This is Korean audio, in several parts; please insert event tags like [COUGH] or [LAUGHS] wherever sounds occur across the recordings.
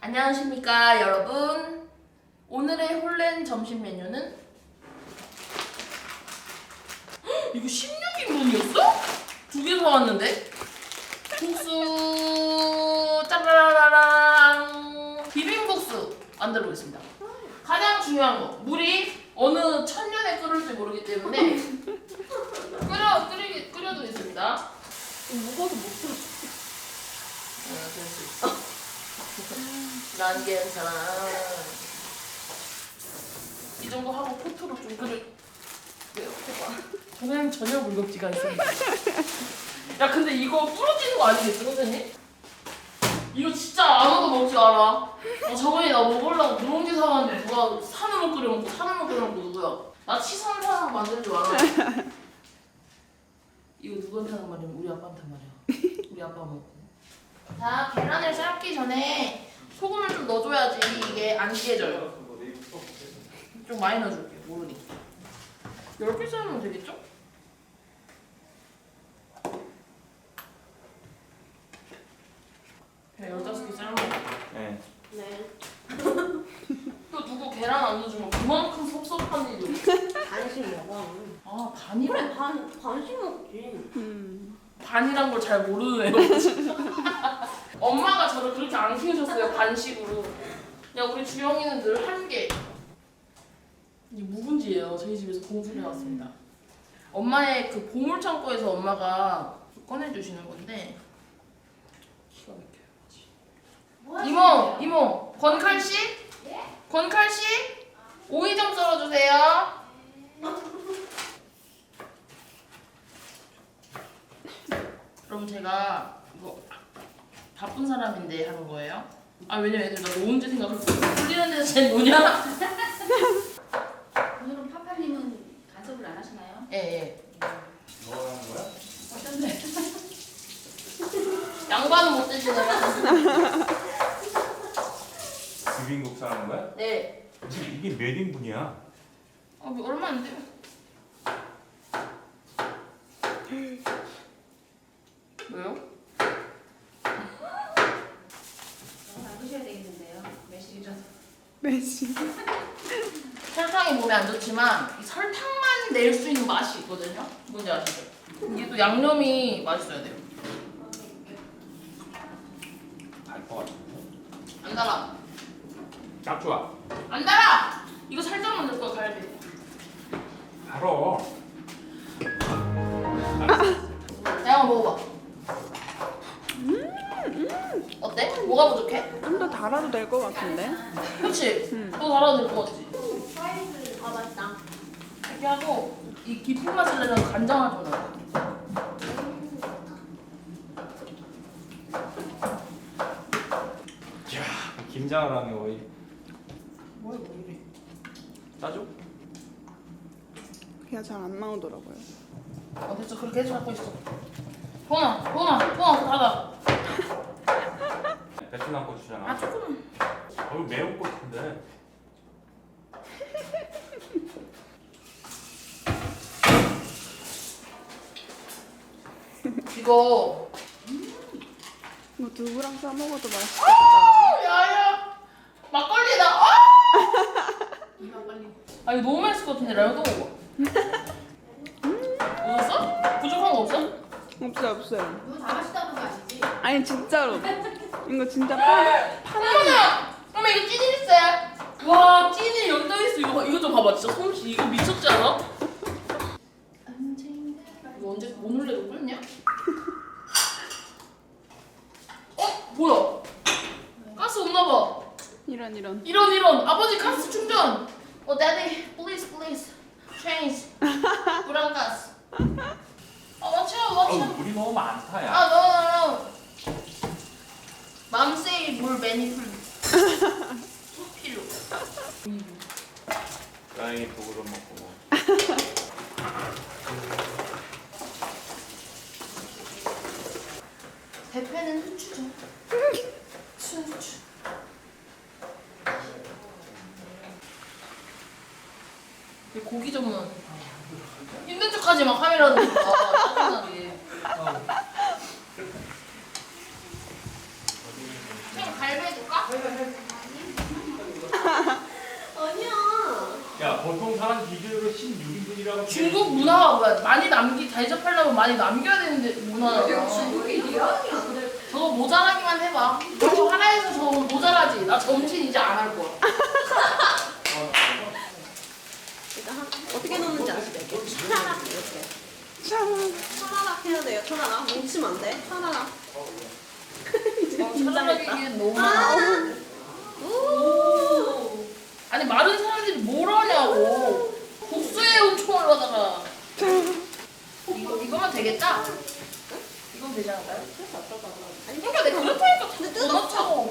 안녕하십니까 여러분. 오늘의 홀렌 점심 메뉴는? 헉, 이거 16인분이었어? 두 개 사왔는데? 국수. 짜라라랑. 비빔국수 만들어 보겠습니다. 가장 중요한 거. 물이 어느 천년에 끓을지 모르기 때문에 [LAUGHS] 끓여 끓이 끓여두겠습니다. 무거워서 못 들어. 어, 그럴 수 있어. [LAUGHS] 난 괜찮아. 이 정도 하고 포트로 좀 끓여. 왜요? 해봐. 저는 전혀 물겁지가 않습니다. [LAUGHS] 야, 근데 이거 부러지는 거 아니겠어, 선생님? 이거 진짜 아무도 먹지 않아. 어, 저번에 나 먹으려고 누룽지 사왔는데 누가 산으로 끓여 먹고 산으로 끓여 먹고 누구야? 나 사람 만들 줄 알아. [LAUGHS] 이거 누구한테 하는 말이야? 우리 아빠한테 한 말이야. 우리 아빠 먹고. 자, 계란을 삶기 전에 소금을 좀 넣어줘야지 이게 안 깨져요. 좀 많이 넣어줄게요, 모르니까. 10개 삶으면 되겠죠? 그냥 15개 삶으면 네. 네. 또 누구 계란 안 넣어주면 그만큼 섭섭한 일이 없어. 반씩 먹어. 아, 반이래? 그래 반 반씩 먹지. 반이란 걸 잘 모르는 애가 [LAUGHS] 엄마가 저를 그렇게 안 키우셨어요 반식으로. 그냥 우리 주영이는 늘 한 개 이게 묵은지예요. 저희 집에서 공수를 해왔습니다. 엄마의 그 보물 창고에서 엄마가 꺼내 주시는 건데. 기가 막혀요 이모 이모 권칼씨? 권칼 씨? 오이 좀 썰어주세요. 그럼 제가 이거 바쁜 사람인데 하는 거예요? 아 왜냐면 애들 나 노은지 생각하고 풀리는 데서 제일 노냐? [LAUGHS] 오늘은 파파님은 간섭을 안 하시나요? 예예 뭐 하는 거야? 어떤데? [LAUGHS] 양반은 못 드시네요 [LAUGHS] 비빔국수 하는 거야? 네 이게 몇 인분이야? 아, 뭐 얼마 안 돼요? 너무 안 드셔야 되겠는데요. 매실이라서. 매시. 설탕이 몸에 안 좋지만 이 설탕만 낼 수 있는 맛이 있거든요 뭔지 아시죠? 이게 또 양념이 맛있어야 돼요 알것 같은데. 안 달아 딱 좋아. 안 달아! 이거 살짝만 넣을 거야 갈비 알아. 내가 한번 먹어봐. 어때? 뭐가 부족해? 좀 더 달아도 될 것 같은데. 그렇지. 음. 또 달아도 될것 같지. 사이즈 아 맞다. 이렇게 하고 이 깊은 맛을 내려면 간장을 좀 넣어. 야, 김장을 하네 거의. 뭐야 뭐 이래? 따줘? 그냥 잘 안 나오더라고요. 어 됐어 그렇게 해서 갖고 있어. 도나 도나 도나 닫아. 베트남 고추잖아. 아 조금. 어, 매운 고추인데. [LAUGHS] 이거 이거 두부랑 싸 먹어도 맛있겠다. 어, 야야 막걸리다. 아! [LAUGHS] 이 막걸리. 아 이거 너무 맛있을 것 같은데 라면 또 먹어. 없었어? 부족한 거 없어? 없어요 없어요. 이거 다 맛있다는 거 아시지? 아니 진짜로. [LAUGHS] 이거 진짜 파, 파는 어머 이거 찐이 있어요. 와 찐이 있어. 이거 이거 좀 봐봐. 진짜 솜씨 이거 미쳤지 않아? 이거 언제 오늘내도 끓냐? 어 뭐야? 가스 없나 봐. 이런 이런. 이런 이런 아버지 가스 충전. 어 daddy please please change [LAUGHS] 불안 가스. 어 watch out watch 어우, out. 물이 너무 많다 야. 아 no no no. 맘세이 물 매니 풀. 필요. 다행히 도구로 먹고 뭐. 대패는 후추죠. 후추. 이 고기 전문. 힘든 척하지 마 카메라 보니까 짜증나게. 아니야. 야 보통 사람 기준으로 16인분이라고. 중국 문화가 뭐야? 많이 남기 대접하려면 많이 남겨야 되는데 문화야. 중국인이야? 저거 모자라기만 해봐. 저거 하나에서 저거 모자라지. 나 점심 이제 안 할 거야. 일단 한, 어떻게 넣는지 아시죠? 이렇게 차라락 이렇게. 참. 차라락 해야 돼요. 차라락 뭉치면 안 돼. 차라락. 모자라기엔 너무 많아. 아. 오. 아니 마른 사람들이 뭘 하냐고. 국수에 온총을 하다가. 이거 이거만 되겠다. 이건 되지 않을까요? 아니 그러니까 내가 그렇다니까 근데 더 뜯었어.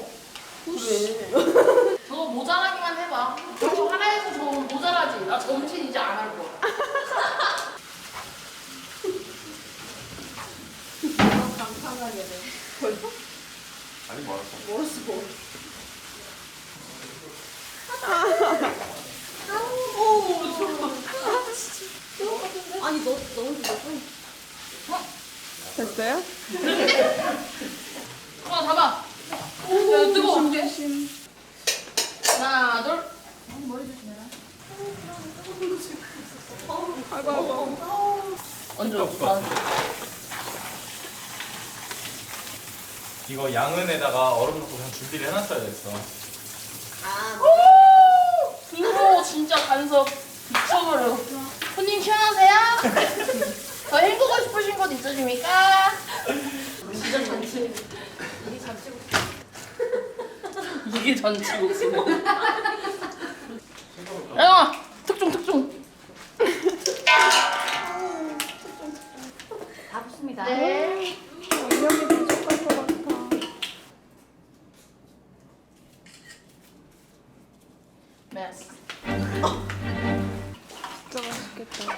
그래. [LAUGHS] 저거 모자라기만 해봐. 저거 하나에서 저거 모자라지. 나 점심 이제 안 할 거야. 감탄하게 돼. 아니 뭐 뭐였어? 아니 너 너무 너 됐어요? 어, 잡아. 야, 뜨거워. 어떡해? 조심. 하나, 둘. 어, 머리 조심해라. 아이고 아이고. 얹어. 아, 이거 양은에다가 얼음 넣고 그냥 준비를 해놨어야 됐어. 아, 이거 진짜 간섭 미쳐버려. 손님 시원하세요? [LAUGHS] 더 헹구고 싶으신 곳 있으십니까? 진짜 잔치. 이게 잔치국. 이게 잔치국수. 야, [LAUGHS] 줬어.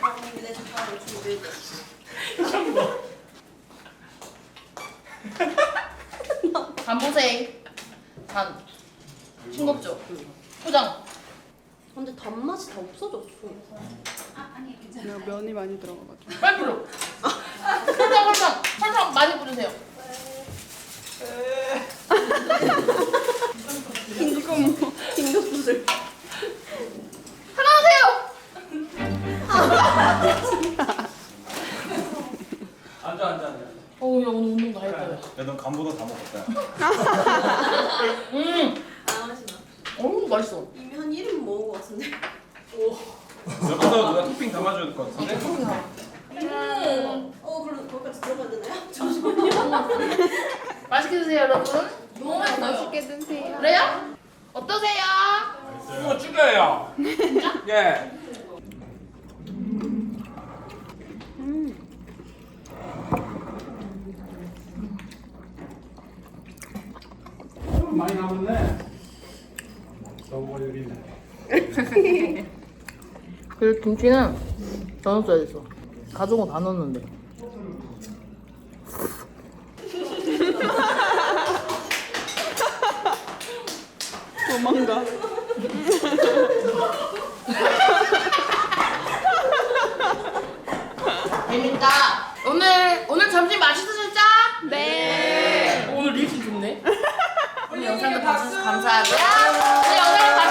간보생. 간. 싱겁죠? 포장. 근데 단맛이 다 없어졌어. 내가 면이 많이 들어가가지고. 빨리 불러. 어우, 야, 오늘 운동 다 했다. 야. 야넌 간보다 다 먹었다. [LAUGHS] 음. 아, 맛있나? 어우, 맛있어. 이미 한 1인 먹은 것 같은데. 여기다 누가 토핑 담아줘야 될 것 같은데? 음. 어, 그럼 거기까지 들어가야 되나요? 잠시만요. [LAUGHS] 맛있게 드세요, 여러분. 너무 맛있어요. 맛있게 드세요. 그래요? 어떠세요? 뭐 죽여요. 예. 많이 남았네. 너무 여기네. 그 김치는 더 넣었어야 됐어. 가져온 거 다 넣었는데. 도망가. 재밌다. 오늘 오늘 점심 맛있으셨죠? 네. 오늘 리액션 좋네. 오늘 영상도 봐주셔서 감사하고요. 오늘 영상